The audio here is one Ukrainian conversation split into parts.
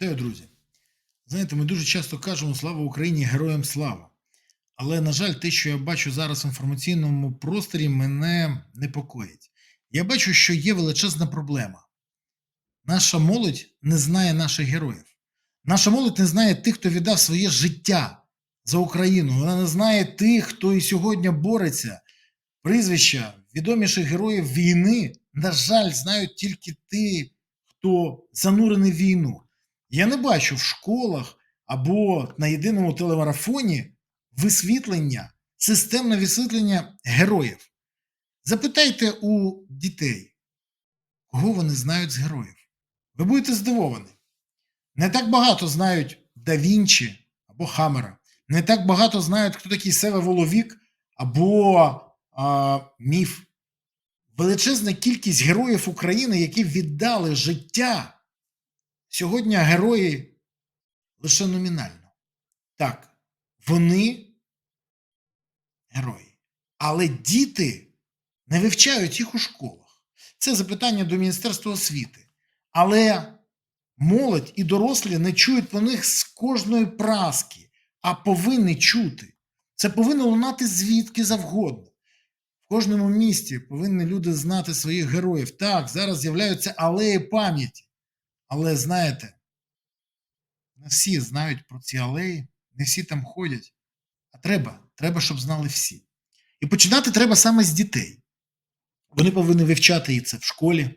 Вітаю, друзі. Знаєте, ми дуже часто кажемо слава Україні, героям слава. Але, на жаль, те, що я бачу зараз в інформаційному просторі, мене непокоїть. Я бачу, що є величезна проблема. Наша молодь не знає наших героїв. Наша молодь не знає тих, хто віддав своє життя за Україну. Вона не знає тих, хто і сьогодні бореться. Прізвища відоміших героїв війни, на жаль, знають тільки ті, хто занурений в війну. Я не бачу в школах або на єдиному телемарафоні висвітлення, системне висвітлення героїв. Запитайте у дітей, кого вони знають з героїв. Ви будете здивовані. Не так багато знають Да Вінчі або Хаммера. Не так багато знають, хто такий Севе Воловік або а, Міф. Величезна кількість героїв України, які віддали життя. Сьогодні герої лише номінально. Так, вони герої. Але діти не вивчають їх у школах. Це запитання до Міністерства освіти. Але молодь і дорослі не чують про них з кожної праски, а повинні чути. Це повинно лунати звідки завгодно. В кожному місті повинні люди знати своїх героїв. Так, зараз з'являються алеї пам'яті. Але знаєте, не всі знають про ці алеї, не всі там ходять. А треба, треба, щоб знали всі. І починати треба саме з дітей. Вони повинні вивчати і це в школі.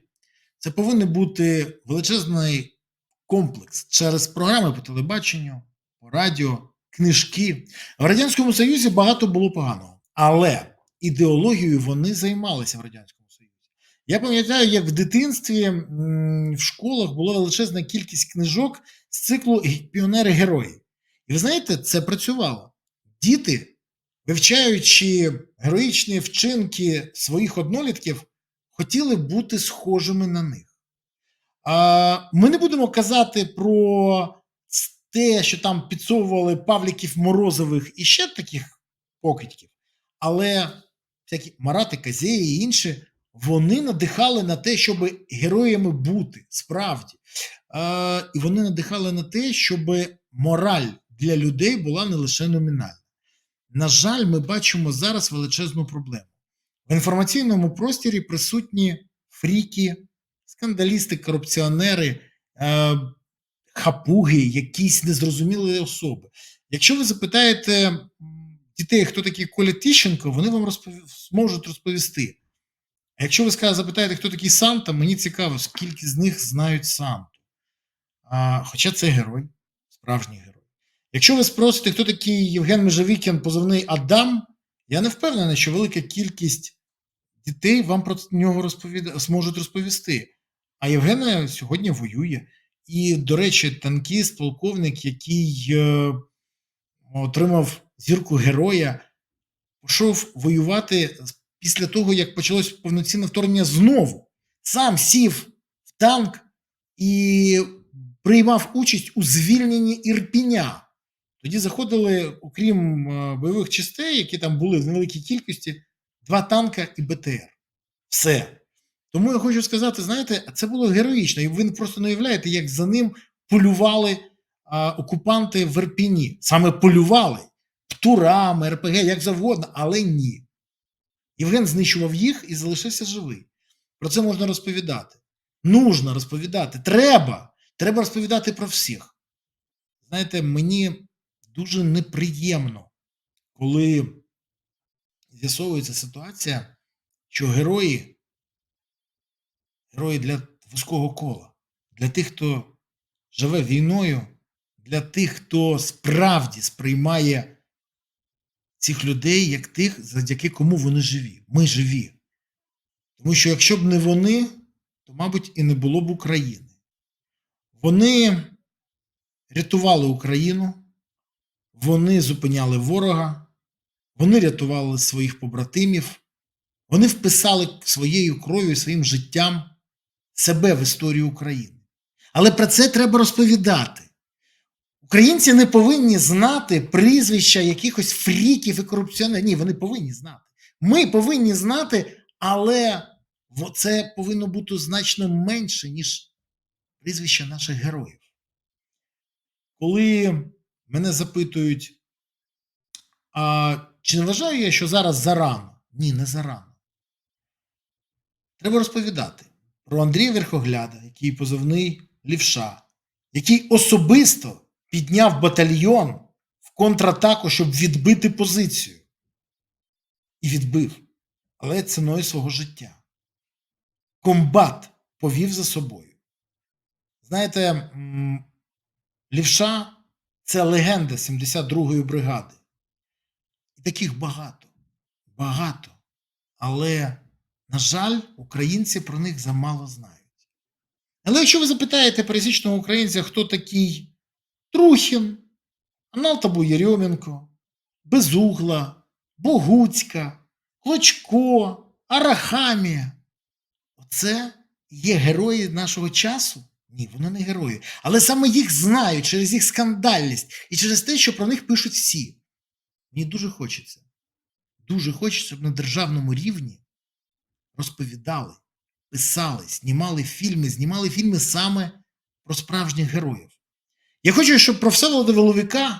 Це повинен бути величезний комплекс через програми по телебаченню, по радіо, книжки. В Радянському Союзі багато було поганого. Але ідеологією вони займалися в Радянському. Я пам'ятаю, як в дитинстві в школах була величезна кількість книжок з циклу Піонери-герої. І ви знаєте, це працювало. Діти, вивчаючи героїчні вчинки своїх однолітків, хотіли бути схожими на них. Ми не будемо казати про те, що там підсовували Павліків Морозових і ще таких покидьків, але всякі Марати, Казєї і інші, вони надихали на те, щоб героями бути справді. І вони надихали на те, щоб мораль для людей була не лише номінальна. На жаль, ми бачимо зараз величезну проблему. В інформаційному просторі присутні фріки, скандалісти, корупціонери, хапуги, якісь незрозумілі особи. Якщо ви запитаєте дітей, хто такий Коля Тищенко, вони вам розпов... зможуть розповісти. А якщо ви запитаєте, хто такий Санта, мені цікаво, скільки з них знають Санту. А, хоча це герой, справжній герой. Якщо ви спросите, хто такий Євген Межевікін, позивний Адам, я не впевнений, що велика кількість дітей вам про нього розповіда... зможуть розповісти. А Євгена сьогодні воює. І, до речі, танкіст, полковник, який е, отримав зірку героя, пішов воювати після того, як почалось повноцінне вторгнення знову. Сам сів в танк і приймав участь у звільненні Ірпіня. Тоді заходили, окрім е, бойових частей, які там були в невеликій кількості, два танка і БТР. Все. Тому я хочу сказати, знаєте, це було героїчно, і ви просто не уявляєте, як за ним полювали а, окупанти в Ірпіні. Саме полювали птурами, РПГ, як завгодно, але ні. Євген знищував їх і залишився живий. Про це можна розповідати. Нужно розповідати. Треба. Треба розповідати про всіх. Знаєте, мені дуже неприємно, коли з'ясовується ситуація, що герої, герої для вузького кола, для тих, хто живе війною, для тих, хто справді сприймає цих людей як тих, завдяки кому вони живі. Ми живі. Тому що якщо б не вони, то, мабуть, і не було б України. Вони рятували Україну, вони зупиняли ворога, вони рятували своїх побратимів, вони вписали своєю кров'ю, своїм життям себе в історію України. Але про це треба розповідати. Українці не повинні знати прізвища якихось фріків і корупціонерів. Ні, вони повинні знати. Ми повинні знати, але це повинно бути значно менше, ніж прізвища наших героїв. коли мене запитують, а чи не вважаю я, що зараз зарано? Ні, не зарано. Треба розповідати про Андрія Верхогляда, який позивний лівша, який особисто підняв батальйон в контратаку, щоб відбити позицію. І відбив, але ціною свого життя. Комбат повів за собою. Знаєте, лівша це легенда 72-ї бригади. І таких багато. Багато. Але, на жаль, українці про них замало знають. Але якщо ви запитаєте пересічного українця, хто такий Трухін, Аналтабу Єрьоменко, Безугла, Богуцька, Клочко, Арахамія, оце є герої нашого часу? Ні, вони не герої. Але саме їх знають через їх скандальність і через те, що про них пишуть всі. Мені дуже хочеться. Дуже хочеться, щоб на державному рівні розповідали, писали, знімали фільми, знімали фільми саме про справжніх героїв. Я хочу, щоб про Всеволода Воловіка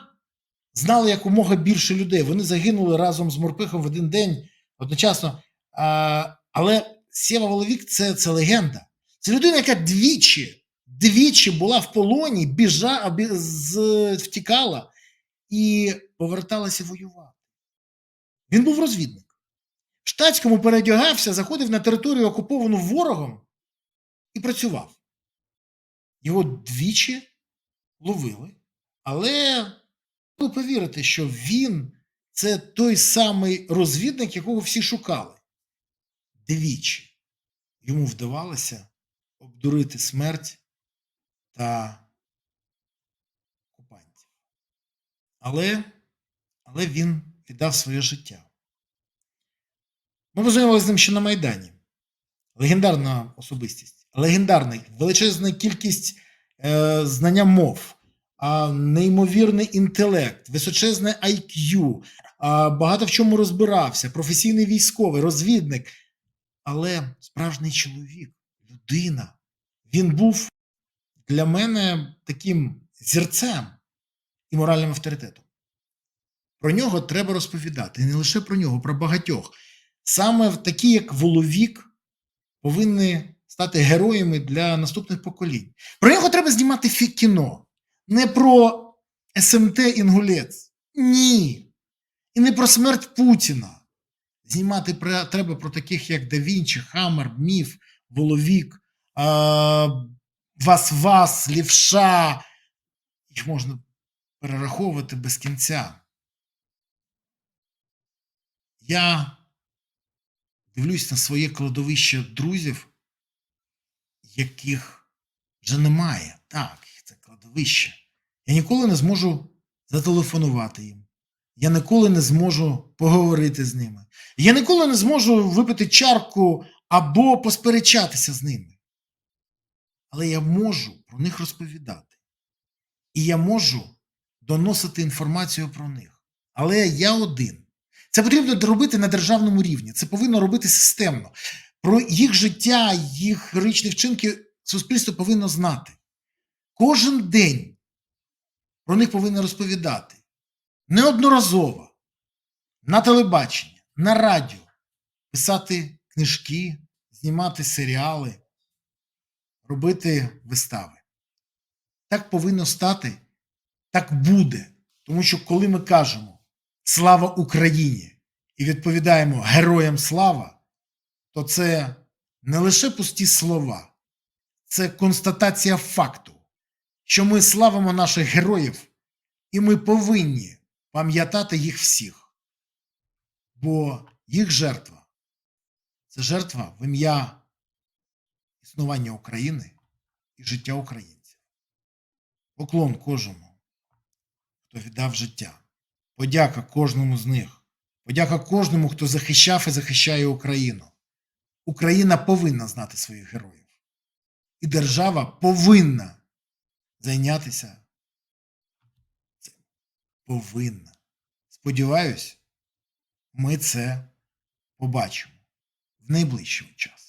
знали якомога більше людей. Вони загинули разом з Морпихом в один день одночасно. А, але Сєва Воловік це, це легенда. Це людина, яка двічі, двічі була в полоні, біжа, бі- з, втікала і поверталася воювати. Він був розвідник. В штатському передягався, заходив на територію, окуповану ворогом, і працював. Його двічі ловили, але ви повірите, що він це той самий розвідник, якого всі шукали. Двічі йому вдавалося обдурити смерть та окупантів. Але, але він віддав своє життя. Ми познайомилися з ним ще на Майдані. Легендарна особистість, легендарна, величезна кількість знання мов, неймовірний інтелект, височезне IQ, багато в чому розбирався, професійний військовий, розвідник, але справжній чоловік, людина. Він був для мене таким зірцем і моральним авторитетом. Про нього треба розповідати. І не лише про нього, про багатьох. Саме такі, як Воловік, повинні стати героями для наступних поколінь. Про нього треба знімати кіно. Не про СМТ Інгулець. Ні. І не про смерть Путіна. Знімати треба про таких, як Да Вінчі, Хаммер, Міф, Воловік, а, Вас-Вас, Лівша. Їх можна перераховувати без кінця. Я дивлюсь на своє кладовище друзів, яких вже немає. Так, це кладовище. Я ніколи не зможу зателефонувати їм. Я ніколи не зможу поговорити з ними. Я ніколи не зможу випити чарку або посперечатися з ними. Але я можу про них розповідати. І я можу доносити інформацію про них. Але я один. Це потрібно робити на державному рівні. Це повинно робити системно. Про їх життя, їх героїчні вчинки суспільство повинно знати. Кожен день про них повинно розповідати. Неодноразово на телебачення, на радіо, писати книжки, знімати серіали, робити вистави. Так повинно стати, так буде. Тому що коли ми кажемо Слава Україні і відповідаємо Героям слава, то це не лише пусті слова, це констатація факту, що ми славимо наших героїв, і ми повинні пам'ятати їх всіх. Бо їх жертва це жертва в ім'я існування України і життя українців. Поклон кожному, хто віддав життя. Подяка кожному з них. Подяка кожному, хто захищав і захищає Україну. Україна повинна знати своїх героїв. І держава повинна зайнятися цим. Повинна. Сподіваюсь, ми це побачимо в найближчому час.